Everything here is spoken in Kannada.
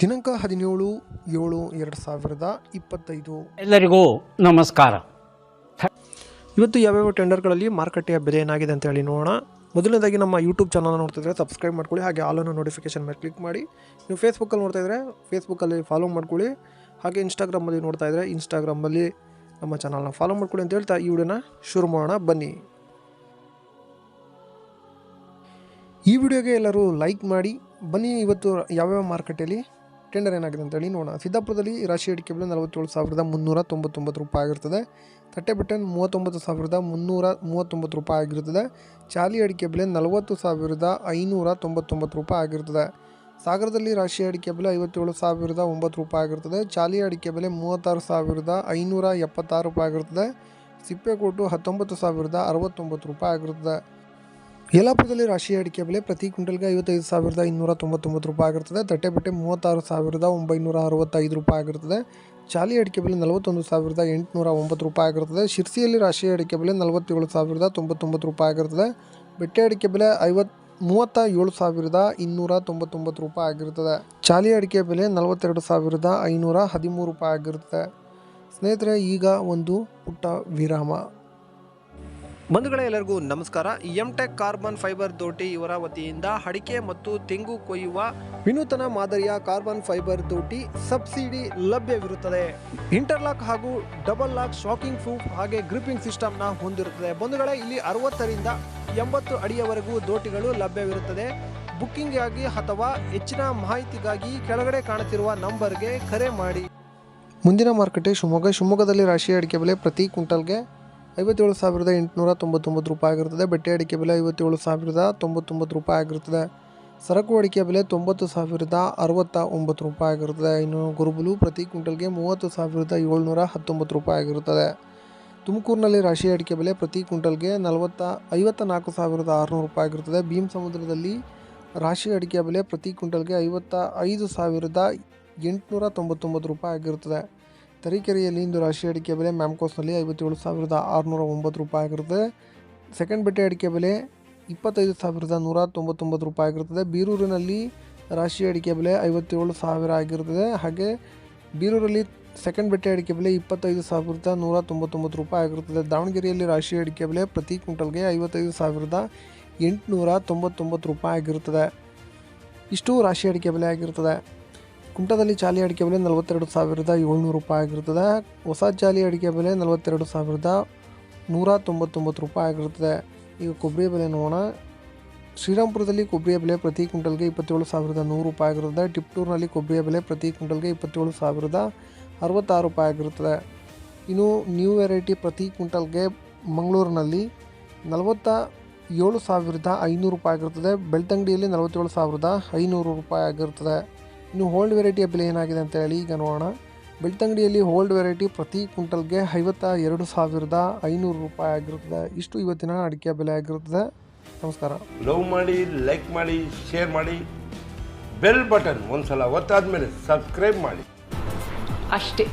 ದಿನಾಂಕ ಹದಿನೇಳು ಏಳು ಎರಡು ಸಾವಿರದ ಇಪ್ಪತ್ತೈದು. ಎಲ್ಲರಿಗೂ ನಮಸ್ಕಾರ. ಇವತ್ತು ಯಾವ್ಯಾವ ಟೆಂಡರ್ಗಳಲ್ಲಿ ಮಾರುಕಟ್ಟೆಯ ಬೆಲೆ ಏನಾಗಿದೆ ಅಂತ ಹೇಳಿ ನೋಡೋಣ. ಮೊದಲನೇದಾಗಿ ನಮ್ಮ ಯೂಟ್ಯೂಬ್ ಚಾನಲ್ ನೋಡ್ತಿದ್ರೆ ಸಬ್ಸ್ಕ್ರೈಬ್ ಮಾಡ್ಕೊಳ್ಳಿ ಹಾಗೆ ಆಲನ್ನು ನೋಟಿಫಿಕೇಶನ್ ಮೇಲೆ ಕ್ಲಿಕ್ ಮಾಡಿ. ನೀವು ಫೇಸ್ಬುಕ್ಕಲ್ಲಿ ನೋಡ್ತಾ ಇದ್ರೆ ಫೇಸ್ಬುಕ್ಕಲ್ಲಿ ಫಾಲೋ ಮಾಡ್ಕೊಳ್ಳಿ ಹಾಗೆ ಇನ್ಸ್ಟಾಗ್ರಾಮಲ್ಲಿ ನೋಡ್ತಾ ಇದ್ರೆ ಇನ್ಸ್ಟಾಗ್ರಾಮಲ್ಲಿ ನಮ್ಮ ಚಾನಲ್ನ ಫಾಲೋ ಮಾಡ್ಕೊಳ್ಳಿ ಅಂತ ಹೇಳ್ತಾ ಈ ವಿಡಿಯೋನ ಶುರು ಮಾಡೋಣ ಬನ್ನಿ. ಈ ವಿಡಿಯೋಗೆ ಎಲ್ಲರೂ ಲೈಕ್ ಮಾಡಿ ಬನ್ನಿ ಇವತ್ತು ಯಾವ್ಯಾವ ಮಾರುಕಟ್ಟೆಯಲ್ಲಿ ಟೆಂಡರ್ ಏನಾಗಿದೆ ಅಂತೇಳಿ ನೋಡೋಣ. ಸಿದ್ದಾಪುರದಲ್ಲಿ ರಾಶಿ ಅಡಿಕೆ ಬೆಲೆ ನಲವತ್ತೇಳು ಸಾವಿರದ ಮುನ್ನೂರ ತೊಂಬತ್ತೊಂಬತ್ತು ರೂಪಾಯಿ ಆಗಿರ್ತದೆ. ತಟ್ಟೆಬೆಟ್ಟೆ ಮೂವತ್ತೊಂಬತ್ತು ಸಾವಿರದ ಮುನ್ನೂರ ಮೂವತ್ತೊಂಬತ್ತು ರೂಪಾಯಿ ಆಗಿರ್ತದೆ. ಚಾಲಿ ಅಡಿಕೆ ಬೆಲೆ ನಲವತ್ತು ಸಾವಿರದ ಐನೂರ ತೊಂಬತ್ತೊಂಬತ್ತು ರೂಪಾಯಿ ಆಗಿರ್ತದೆ. ಸಾಗರದಲ್ಲಿ ರಾಶಿ ಅಡಿಕೆ ಬೆಲೆ ಐವತ್ತೇಳು ಸಾವಿರದ ಒಂಬತ್ತು ರೂಪಾಯಿ ಆಗಿರ್ತದೆ. ಚಾಲಿ ಅಡಿಕೆ ಬೆಲೆ ಮೂವತ್ತಾರು ಸಾವಿರದ ಐನೂರ ಎಪ್ಪತ್ತಾರು ರೂಪಾಯಿ ಆಗಿರ್ತದೆ. ಸಿಪ್ಪೆಕೋಟು ಹತ್ತೊಂಬತ್ತು ಸಾವಿರದ ಅರವತ್ತೊಂಬತ್ತು ರೂಪಾಯಿ ಆಗಿರ್ತದೆ. ಯಲ್ಲಾಪುರದಲ್ಲಿ ರಾಶಿ ಅಡಿಕೆ ಬೆಲೆ ಪ್ರತಿ ಕ್ವಿಂಟಲ್ಗೆ ಐವತ್ತೈದು ಸಾವಿರದ ಇನ್ನೂರ ತೊಂಬತ್ತೊಂಬತ್ತು ರೂಪಾಯಿ ಆಗಿರ್ತದೆ ತಟ್ಟೆಬೆಟ್ಟೆ ಮೂವತ್ತಾರು ಸಾವಿರದ ಒಂಬೈನೂರ ಅರವತ್ತೈದು ರೂಪಾಯಿ ಆಗಿರ್ತದೆ ಚಾಲಿ ಅಡಿಕೆ ಬೆಲೆ ನಲವತ್ತೊಂದು ಸಾವಿರದ ಎಂಟುನೂರ ಒಂಬತ್ತು ರೂಪಾಯಿ ಆಗಿರ್ತದೆ ಶಿರ್ಸಿಯಲ್ಲಿ ರಾಶಿ ಅಡಿಕೆ ಬೆಲೆ ನಲವತ್ತೇಳು ಸಾವಿರದ ತೊಂಬತ್ತೊಂಬತ್ತು ರೂಪಾಯಿ ಆಗಿರ್ತದೆ ಬೆಟ್ಟೆ ಅಡಿಕೆ ಬೆಲೆ ಐವತ್ತು ಮೂವತ್ತ ಏಳು ಸಾವಿರದ ಇನ್ನೂರ ತೊಂಬತ್ತೊಂಬತ್ತು ರೂಪಾಯಿ ಆಗಿರ್ತದೆ ಚಾಲಿ ಅಡಿಕೆ ಬೆಲೆ ನಲವತ್ತೆರಡು ಸಾವಿರದ ಐನೂರ ಹದಿಮೂರು ರೂಪಾಯಿ ಆಗಿರ್ತದೆ ಸ್ನೇಹಿತರೆ, ಈಗ ಒಂದು ಪುಟ್ಟ ವಿರಾಮ. ಬಂಧುಗಳೇ, ಎಲ್ಲರಿಗೂ ನಮಸ್ಕಾರ. ಎಂ ಟೆಕ್ ಕಾರ್ಬನ್ ಫೈಬರ್ ದೋಟಿ ಇವರ ವತಿಯಿಂದ ಅಡಿಕೆ ಮತ್ತು ತೆಂಗು ಕೊಯ್ಯುವ ವಿನೂತನ ಮಾದರಿಯ ಕಾರ್ಬನ್ ಫೈಬರ್ ದೋಟಿ ಸಬ್ಸಿಡಿ ಲಭ್ಯವಿರುತ್ತದೆ. ಇಂಟರ್ಲಾಕ್ ಹಾಗೂ ಡಬಲ್ ಲಾಕ್ ಶಾಕಿಂಗ್ ಪ್ರೂಫ್ ಹಾಗೆ ಗ್ರಿಪಿಂಗ್ ಸಿಸ್ಟಮ್ನ ಹೊಂದಿರುತ್ತದೆ. ಬಂಧುಗಳೇ, ಇಲ್ಲಿ ಅರವತ್ತರಿಂದ ಎಂಬತ್ತು ಅಡಿಯವರೆಗೂ ದೋಟಿಗಳು ಲಭ್ಯವಿರುತ್ತದೆ. ಬುಕ್ಕಿಂಗ್ಗಾಗಿ ಅಥವಾ ಹೆಚ್ಚಿನ ಮಾಹಿತಿಗಾಗಿ ಕೆಳಗಡೆ ಕಾಣುತ್ತಿರುವ ನಂಬರ್ಗೆ ಕರೆ ಮಾಡಿ. ಮುಂದಿನ ಮಾರುಕಟ್ಟೆ ಶಿವಮೊಗ್ಗ. ಶಿವಮೊಗ್ಗದಲ್ಲಿ ರಾಶಿ ಅಡಿಕೆ ಬೆಲೆ ಪ್ರತಿ ಕ್ವಿಂಟಲ್ಗೆ ಐವತ್ತೇಳು ಸಾವಿರದ ಎಂಟುನೂರ ತೊಂಬತ್ತೊಂಬತ್ತು ರೂಪಾಯಿ ಆಗಿರ್ತದೆ ಬಟ್ಟೆ ಅಡಿಕೆ ಬೆಲೆ ಐವತ್ತೇಳು ಸಾವಿರದ ತೊಂಬತ್ತೊಂಬತ್ತು ರೂಪಾಯಿ ಆಗಿರ್ತದೆ ಸರಕು ಅಡಿಕೆ ಬೆಲೆ ತೊಂಬತ್ತು ಸಾವಿರದ ಅರವತ್ತ ಒಂಬತ್ತು ರೂಪಾಯಿ ಆಗಿರುತ್ತದೆ. ಇನ್ನು ಗುರುಬುಲು ಪ್ರತಿ ಕ್ವಿಂಟಲ್ಗೆ ಮೂವತ್ತು ಸಾವಿರದ ಏಳ್ನೂರ ಹತ್ತೊಂಬತ್ತು ರೂಪಾಯಿ ಆಗಿರುತ್ತದೆ. ತುಮಕೂರಿನಲ್ಲಿ ರಾಶಿ ಅಡಿಕೆ ಬೆಲೆ ಪ್ರತಿ ಕ್ವಿಂಟಲ್ಗೆ ನಲವತ್ತ ಐವತ್ತ ನಾಲ್ಕು ಸಾವಿರದ ಆರುನೂರು ರೂಪಾಯಿ ಆಗಿರುತ್ತದೆ. ಭೀಮ್ ಸಮುದ್ರದಲ್ಲಿ ರಾಶಿ ಅಡಿಕೆ ಬೆಲೆ ಪ್ರತಿ ಕ್ವಿಂಟಲ್ಗೆ ಐವತ್ತ ಐದು ಸಾವಿರದ ಎಂಟುನೂರ ತೊಂಬತ್ತೊಂಬತ್ತು ರೂಪಾಯಿ ಆಗಿರುತ್ತದೆ. ತರೀಕೆರೆಯಲ್ಲಿ ಇಂದು ರಾಶಿ ಅಡಿಕೆ ಬೆಲೆ ಮ್ಯಾಮ್ಕೋಸ್ನಲ್ಲಿ ಐವತ್ತೇಳು ಸಾವಿರದ ಆರುನೂರ ಒಂಬತ್ತು ರೂಪಾಯಿ ಆಗಿರುತ್ತದೆ ಸೆಕೆಂಡ್ ಬೆಟ್ಟೆ ಅಡಿಕೆ ಬೆಲೆ ಇಪ್ಪತ್ತೈದು ಸಾವಿರದ ನೂರ ತೊಂಬತ್ತೊಂಬತ್ತು ರೂಪಾಯಿ ಆಗಿರುತ್ತದೆ ಬೀರೂರಿನಲ್ಲಿ ರಾಶಿ ಅಡಿಕೆ ಬೆಲೆ ಐವತ್ತೇಳು ಸಾವಿರ ಆಗಿರುತ್ತದೆ ಹಾಗೆ ಬೀರೂರಲ್ಲಿ ಸೆಕೆಂಡ್ ಬೆಟ್ಟೆ ಅಡಿಕೆ ಬೆಲೆ ಇಪ್ಪತ್ತೈದು ಸಾವಿರದ ನೂರ ತೊಂಬತ್ತೊಂಬತ್ತು ರೂಪಾಯಿ ಆಗಿರುತ್ತದೆ ದಾವಣಗೆರೆಯಲ್ಲಿ ರಾಶಿ ಅಡಿಕೆ ಬೆಲೆ ಪ್ರತಿ ಕ್ವಿಂಟಲ್ಗೆ ಐವತ್ತೈದು ಸಾವಿರದ ಎಂಟುನೂರ ತೊಂಬತ್ತೊಂಬತ್ತು ರೂಪಾಯಿ ಆಗಿರುತ್ತದೆ ಇಷ್ಟು ರಾಶಿ ಅಡಿಕೆ ಬೆಲೆ ಆಗಿರುತ್ತದೆ ಕುಮಟದಲ್ಲಿ ಚಾಲಿ ಅಡಿಕೆ ಬೆಲೆ ನಲವತ್ತೆರಡು ಸಾವಿರದ ಏಳ್ನೂರು ರೂಪಾಯಿ ಆಗಿರುತ್ತದೆ ಹೊಸ ಚಾಲಿ ಅಡಿಕೆ ಬೆಲೆ ನಲವತ್ತೆರಡು ಸಾವಿರದ ನೂರ ತೊಂಬತ್ತೊಂಬತ್ತು ರೂಪಾಯಿ ಆಗಿರುತ್ತದೆ ಈಗ ಕೊಬ್ಬರಿ ಬೆಲೆ ನೋಡೋಣ. ಶ್ರೀರಾಮ್ಪುರದಲ್ಲಿ ಕೊಬ್ಬರಿಯ ಬೆಲೆ ಪ್ರತಿ ಕ್ವಿಂಟಲ್ಗೆ ಇಪ್ಪತ್ತೇಳು ಸಾವಿರದ ನೂರು ರೂಪಾಯಿ ಆಗಿರುತ್ತದೆ ಟಿಪ್ಟೂರ್ನಲ್ಲಿ ಕೊಬ್ಬರಿಯ ಬೆಲೆ ಪ್ರತಿ ಕ್ವಿಂಟಲ್ಗೆ ಇಪ್ಪತ್ತೇಳು ಸಾವಿರದ ಅರವತ್ತಾರು ರೂಪಾಯಿ ಆಗಿರುತ್ತದೆ ಇನ್ನು ನ್ಯೂ ವೆರೈಟಿ ಪ್ರತಿ ಕ್ವಿಂಟಲ್ಗೆ ಮಂಗಳೂರಿನಲ್ಲಿ ನಲವತ್ತ ಏಳು ಸಾವಿರದ ಐನೂರು ರೂಪಾಯಿ ಆಗಿರುತ್ತದೆ ಬೆಳ್ತಂಗಡಿಯಲ್ಲಿ ನಲವತ್ತೇಳು ಸಾವಿರದ ಐನೂರು ರೂಪಾಯಿ ಆಗಿರುತ್ತದೆ ಇನ್ನು ಹೋಲ್ಡ್ ವೆರೈಟಿ ಬೆಲೆ ಏನಾಗಿದೆ ಅಂತ ಹೇಳಿ ಈಗ ನೋಡೋಣ. ಬೆಳ್ತಂಗಡಿಯಲ್ಲಿ ಹೋಲ್ಡ್ ವೆರೈಟಿ ಪ್ರತಿ ಕ್ವಿಂಟಲ್ಗೆ ಐವತ್ತ ಎರಡು ಸಾವಿರದ ಐನೂರು ರೂಪಾಯಿ ಆಗಿರುತ್ತದೆ. ಇಷ್ಟು ಇವತ್ತಿನ ಅಡಿಕೆ ಬೆಲೆ ಆಗಿರುತ್ತದೆ. ನಮಸ್ಕಾರ. ಲವ್ ಮಾಡಿ ಲೈಕ್ ಮಾಡಿ ಶೇರ್ ಮಾಡಿ ಬೆಲ್ ಬಟನ್ ಒಂದ್ಸಲ ಒತ್ತಾದ್ಮೇಲೆ ಸಬ್ಸ್ಕ್ರೈಬ್ ಮಾಡಿ. ಅಷ್ಟೇ.